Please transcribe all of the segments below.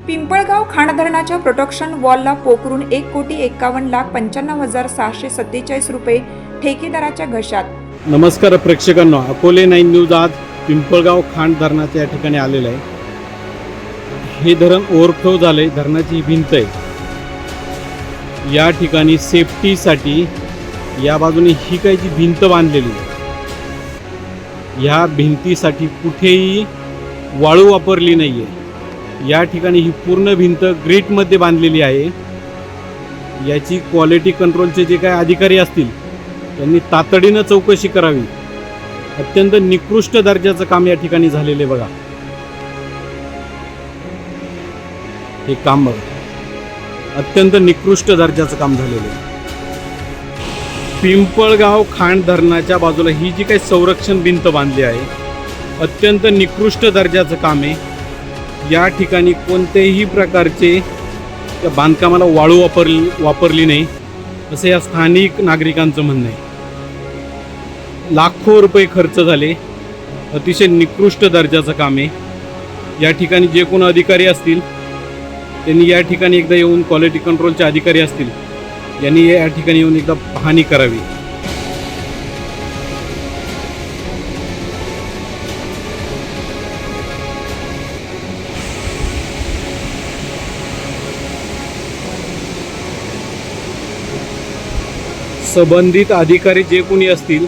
पिंपळगाव खाण धरणाच्या प्रोटेक्शन वॉलला पोखरून एक कोटी एकावन्न लाख पंच्याण्णव हजार सहाशे सत्तेचाळीस रुपये ठेकेदाराच्या घशात. नमस्कार प्रेक्षकांनो अकोले नाईन न्यूज आज पिंपळगाव खाण धरणाच्या या ठिकाणी आलेलं आहे. हे धरण ओव्हरफ्लो झालंय धरणाची भिंत आहे. या ठिकाणी सेफ्टीसाठी या बाजूने ही काही जी भिंत बांधलेली आहे ह्या भिंतीसाठी कुठेही वाळू वापरली नाही आहे या ठिकाणी ही पूर्ण भिंत ग्रेटमध्ये बांधलेली आहे. याची क्वालिटी कंट्रोलचे जे काही अधिकारी असतील त्यांनी तातडीनं चौकशी करावी. अत्यंत निकृष्ट दर्जाचं काम या ठिकाणी झालेले बघा. हे काम बघा. अत्यंत निकृष्ट दर्जाचं काम झालेलं आहे. पिंपळगाव खांड धरणाच्या बाजूला ही जी काही संरक्षण भिंत बांधली आहे अत्यंत निकृष्ट दर्जाचं काम आहे. या ठिकाणी कोणत्याही प्रकारचे त्या बांधकामाला वाळू वापरली वापरली नाही. असं या स्थानिक नागरिकांचं म्हणणं आहे. लाखो रुपये खर्च झाले. अतिशय निकृष्ट दर्जाचं काम आहे. या ठिकाणी जे कोण अधिकारी असतील त्यांनी या ठिकाणी एकदा येऊन क्वालिटी कंट्रोलचे अधिकारी असतील यांनी या ठिकाणी येऊन एकदा पाहणी करावी. संबंधित अधिकारी जे कोणी असतील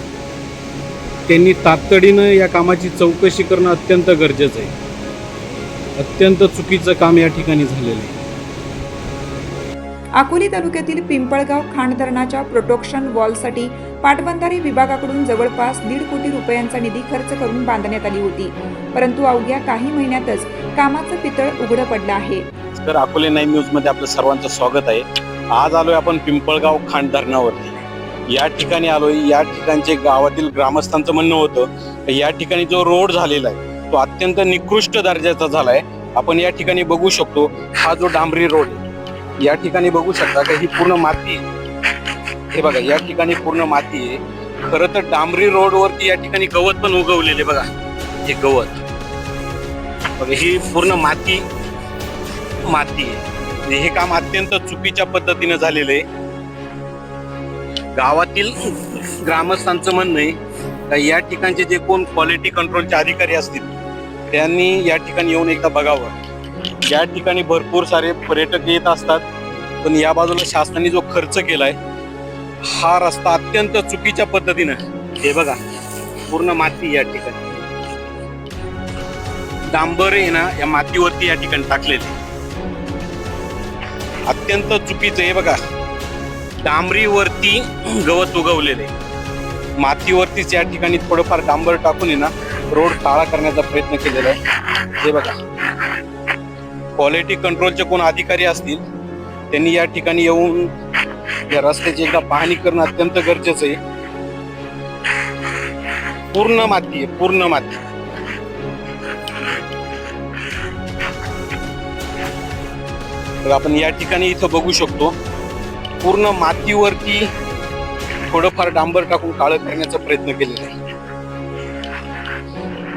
त्यांनी तातडीनं या कामाची चौकशी करणं अत्यंत गरजेचं आहे. अत्यंत चुकीचं काम या ठिकाणी झालेलं आहे. अकोली तालुक्यातील पिंपळगाव खाण धरणाच्या प्रोटेक्शन वॉलसाठी पाटबंधारे विभागाकडून जवळपास दीड कोटी रुपयांचा निधी खर्च करून बांधण्यात आली होती. परंतु अवघ्या काही महिन्यातच कामाचं पितळ उघडं पडलं आहे. तर अकोले नाईन न्यूजमध्ये आपलं सर्वांचं स्वागत आहे. आज आलोय आपण पिंपळगाव खांड धरणावरती या ठिकाणी आलोय. या ठिकाणचे गावातील ग्रामस्थांचं म्हणणं होतं या ठिकाणी जो रोड झालेला आहे तो अत्यंत निकृष्ट दर्जाचा झाला आहे आपण या ठिकाणी बघू शकतो हा जो डांबरी रोड आहे या ठिकाणी बघू शकता का ही पूर्ण माती आहे. हे बघा या ठिकाणी पूर्ण माती आहे. खरं तर डांबरी रोडवरती या ठिकाणी गवत पण उगवलेले बघा हे गवत. बघा ही पूर्ण माती माती आहे. हे काम अत्यंत चुकीच्या पद्धतीने झालेलं आहे. गावातील ग्रामस्थांचं म्हणणं आहे का या ठिकाणचे जे कोण क्वालिटी कंट्रोलचे अधिकारी असतील त्यांनी या ठिकाणी येऊन एकदा बघावं. या ठिकाणी भरपूर सारे पर्यटक येत असतात पण या बाजूला शासनाने जो खर्च केलाय हा रस्ता अत्यंत चुकीच्या पद्धतीनं हे बघा पूर्ण माती या ठिकाणी. डांबर आहे ना या मातीवरती या ठिकाणी टाकलेली. अत्यंत चुकीचं आहे बघा. डांबरीवरती गवत उगवलेले मातीवरतीच या ठिकाणी थोडंफार डांबर टाकून आहे ना रोड काळा करण्याचा प्रयत्न केलेला आहे. हे बघा. क्वालिटी कंट्रोलचे कोण अधिकारी असतील त्यांनी या ठिकाणी येऊन या रस्त्याची एकदा पाहणी करणं अत्यंत गरजेचं आहे. पूर्ण माती आहे पूर्ण माती. तर आपण या ठिकाणी इथं बघू शकतो पूर्ण मातीवरती थोडंफार डांबर टाकून काळं करण्याचा प्रयत्न केलेला आहे.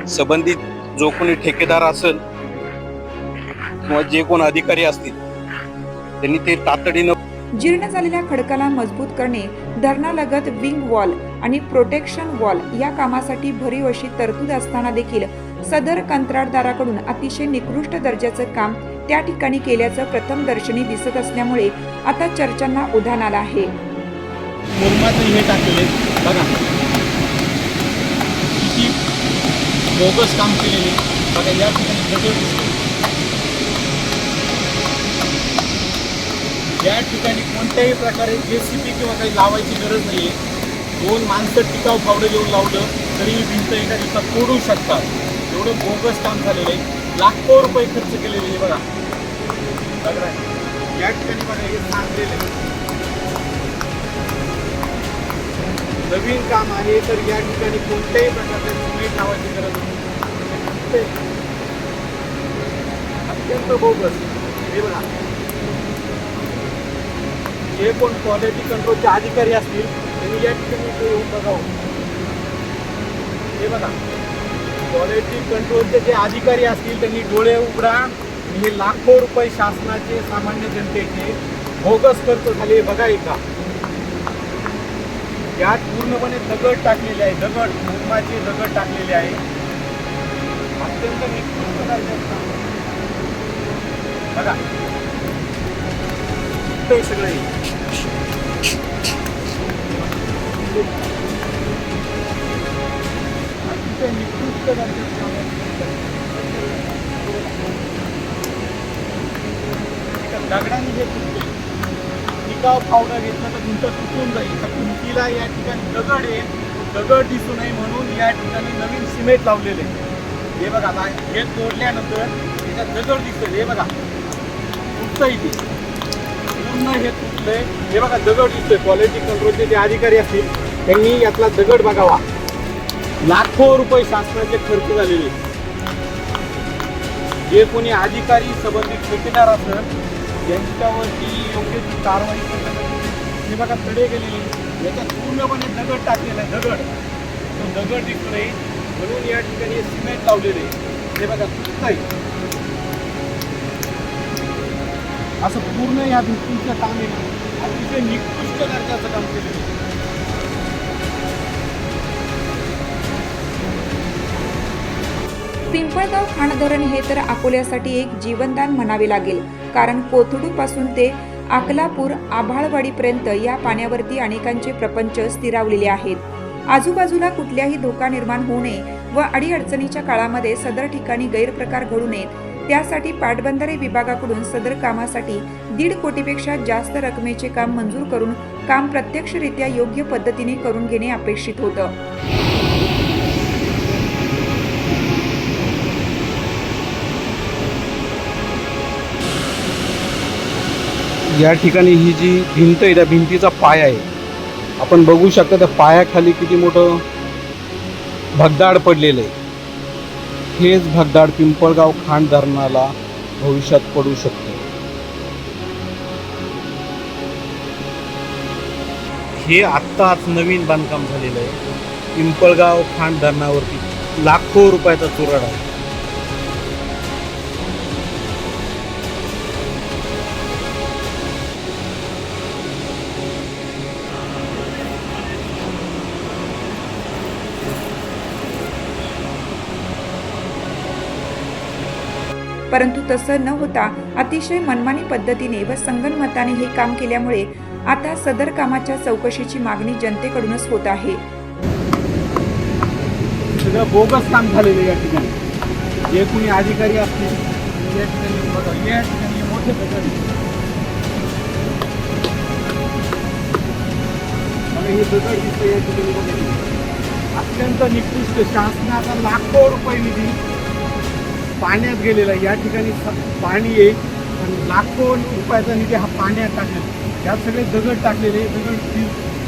संबंधित जो कोणी ठेकेदार असेल किंवा जे कोण अधिकारी असतील त्यांनी ते तातडीनं जीर्ण झालेल्या खडकाला मजबूत करणे धरणालगत विंग वॉल आणि प्रोटेक्शन वॉल या कामासाठी भरीव अशी तरतूद असताना देखील सदर कंत्राटदाराकडून अतिशय निकृष्ट दर्जाचं काम त्या ठिकाणी केल्याचं प्रथम दर्शनी दिसत असल्यामुळे आता चर्चांना उधाण आलं आहे. मुरमाचं हे टाकलेले बघा. किती बोगस काम केलेले बघा या ठिकाणी या ठिकाणी कोणत्याही प्रकारे जे सी पी किंवा काही लावायची गरज नाही आहे दोन माणसं टिकाव फावडं घेऊन लावलं तरी भिंत एका दिवसात तोडू शकतात. एवढं बोगस काम झालेलं आहे. लाखो रुपये खर्च केलेले बघा. या ठिकाणी बघा हे सांगलेलं नवीन काम आहे तर या ठिकाणी कोणत्याही प्रकारचे सिमेंट लावायची गरज नाही. अत्यंत बोगस. हे बघा. जे कोण क्वालिटी कंट्रोलचे अधिकारी असतील त्यांनी या ठिकाणी येऊन बघावं. हे बघा. क्वालिटी कंट्रोलचे जे अधिकारी असतील त्यांनी डोळे उघडा. हे लाखो रुपये शासनाचे सामान्य जनतेचे बोगस खर्च झाले. बघा एका. यात पूर्णपणे दगड टाकलेले आहे. दगड मुरमाचे दगड टाकलेले आहे. अत्यंत बघा. सगळे. दगडाने हे तुटते टिकाव फावडा घेतला तर तुमचं तुटून जाईल. त्या भिंतीला या ठिकाणी दगड आहे. दगड दिसू नये म्हणून या ठिकाणी नवीन सिमेंट लावलेले हे बघा हे तोडल्यानंतर त्याच्यात दगड दिसतोय. हे बघा तुटतंय ते पूर्ण हे तुटलंय. हे बघा दगड दिसतोय. क्वालिटी कंट्रोलचे जे अधिकारी असतील त्यांनी यातला दगड बघावा. लाखो रुपये शासनाचे खर्च झालेले. जे कोणी अधिकारी संबंधित ठेकेदार असेल यांच्यावरती योग्य ती कारवाई करण्यासाठी हे बघा तडे गेलेले. याच्यात पूर्णपणे दगड टाकलेला आहे दगड. तो दगड दिसतो नाही म्हणून या ठिकाणी सिमेंट लावलेले हे बघा तुटतंय असं पूर्ण या भिंतीचं काम आहे. अतिशय निकृष्ट दर्जाचं काम केलेलं आहे. पिंपळगाव खाण धरण हे तर अकोल्यासाठी एक जीवनदान म्हणावे लागेल. कारण कोथरूडपासून ते अकलापूर आभाळवाडीपर्यंत या पाण्यावरती अनेकांचे प्रपंच स्थिरावलेले आहेत. आजूबाजूला कुठल्याही धोका निर्माण होऊ नये व अडीअडचणीच्या काळामध्ये सदर ठिकाणी गैरप्रकार घडू नयेत. त्यासाठी पाटबंधारे विभागाकडून सदर कामासाठी दीड कोटीपेक्षा जास्त रकमेचे काम मंजूर करून काम प्रत्यक्षरित्या योग्य पद्धतीने करून घेणे अपेक्षित होतं. या ठिकाणी ही जी भिंत आहे त्या भिंतीचा पाया आहे. आपण बघू शकता त्या पायाखाली किती मोठं भगदाड पडलेलं आहे. हेच भगदाड पिंपळगाव खांड धरणाला भविष्यात पडू शकते. हे आत्ताच नवीन बांधकाम झालेलं आहे. पिंपळगाव खांड धरणावरती लाखो रुपयाचा चुराड आहे. परंतु तसं न होता अतिशय मनमानी पद्धतीने व संगनमताने हे काम केल्यामुळे आता सदर कामाच्या चौकशीची मागणी जनतेकडूनच होत आहे. सगळं बोगस काम झालेलं या ठिकाणी. जे कोणी अधिकारी असतील मोठे हे दगड दिसतं या ठिकाणी अत्यंत निकृष्ट शासनाचा लाखो रुपये निधी पाण्यात गेलेला या ठिकाणी पाणी येईल आणि लाखो रुपयाचा निधी हा पाण्यात टाकलेला यात सगळे दगड टाकलेले दगड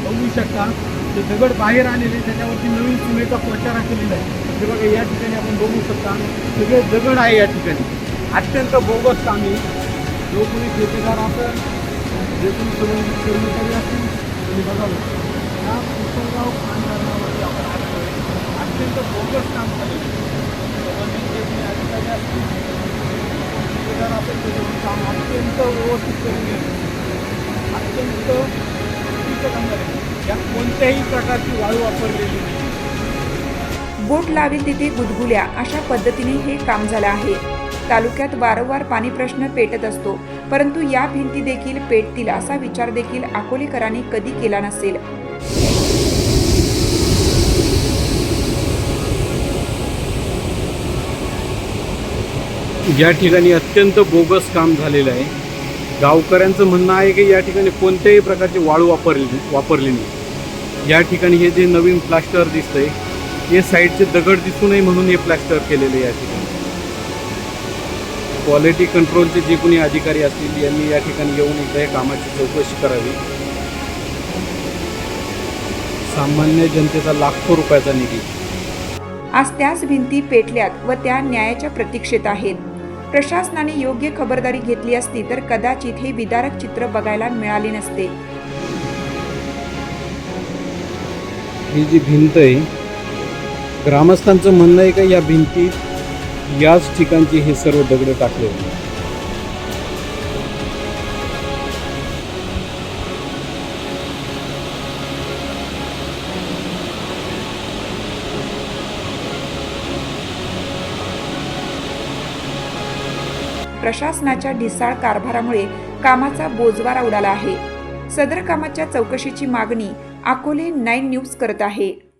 बघू शकता. ते दगड बाहेर आलेले त्याच्यावरती नवीन सुनेचा प्रचार केलेला आहे. ते बघा या ठिकाणी आपण बघू शकता. सगळे दगड आहे या ठिकाणी. अत्यंत बोगस काम. आहे जो कोणी ठेकेदार असेल जे कोणी संबंधित कर्मचारी असतील तुम्ही बघावं या पुस्तकगाव खानदारावरती आपण अत्यंत बोगस काम झालेलं काम अत्यंत व्यवस्थित करून घेणं अत्यंत या कोणत्याही प्रकारची वाळू वापरलेली नाही बोट लावेल तिथे गुदगुल्या अशा पद्धतीने हे काम झालं आहे. तालुक्यात वारंवार पाणी प्रश्न पेटत असतो परंतु या भिंती देखील पेटतील असा विचार देखील अकोलेकरांनी कधी केला नसेल. या ठिकाणी अत्यंत बोगस काम झालेलं आहे. गावकऱ्यांचं म्हणणं आहे की या ठिकाणी कोणत्याही प्रकारची वाळू वापरली वापरली नाही. या ठिकाणी हे जे नवीन प्लास्टर दिसतंय हे साईडचे दगड दिसू नये म्हणून हे प्लास्टर केलेले आहे या ठिकाणी. क्वालिटी कंट्रोलचे जे कोणी अधिकारी असतील यांनी या ठिकाणी येऊन एकदा या कामाची चौकशी करावी. सामान्य जनतेचा लाखो रुपयाचा निधी. आज त्याच भिंती पेटल्यात व त्या न्यायाच्या प्रतीक्षेत आहेत. प्रशासनाने योग्य खबरदारी घेतली असती तर कदाचित हे विदारक चित्र बघायला मिळाले नसते. ही जी भिंत आहे ग्रामस्थांचं म्हणणं आहे का या भिंतीत याच ठिकाणची हे सर्व दगड टाकले होते? प्रशासनाच्या ढिसाळ कारभारामुळे कामाचा बोजवारा उडाला आहे. सदर कामाच्या चौकशीची मागणी अकोले नाईन न्यूज करत आहे.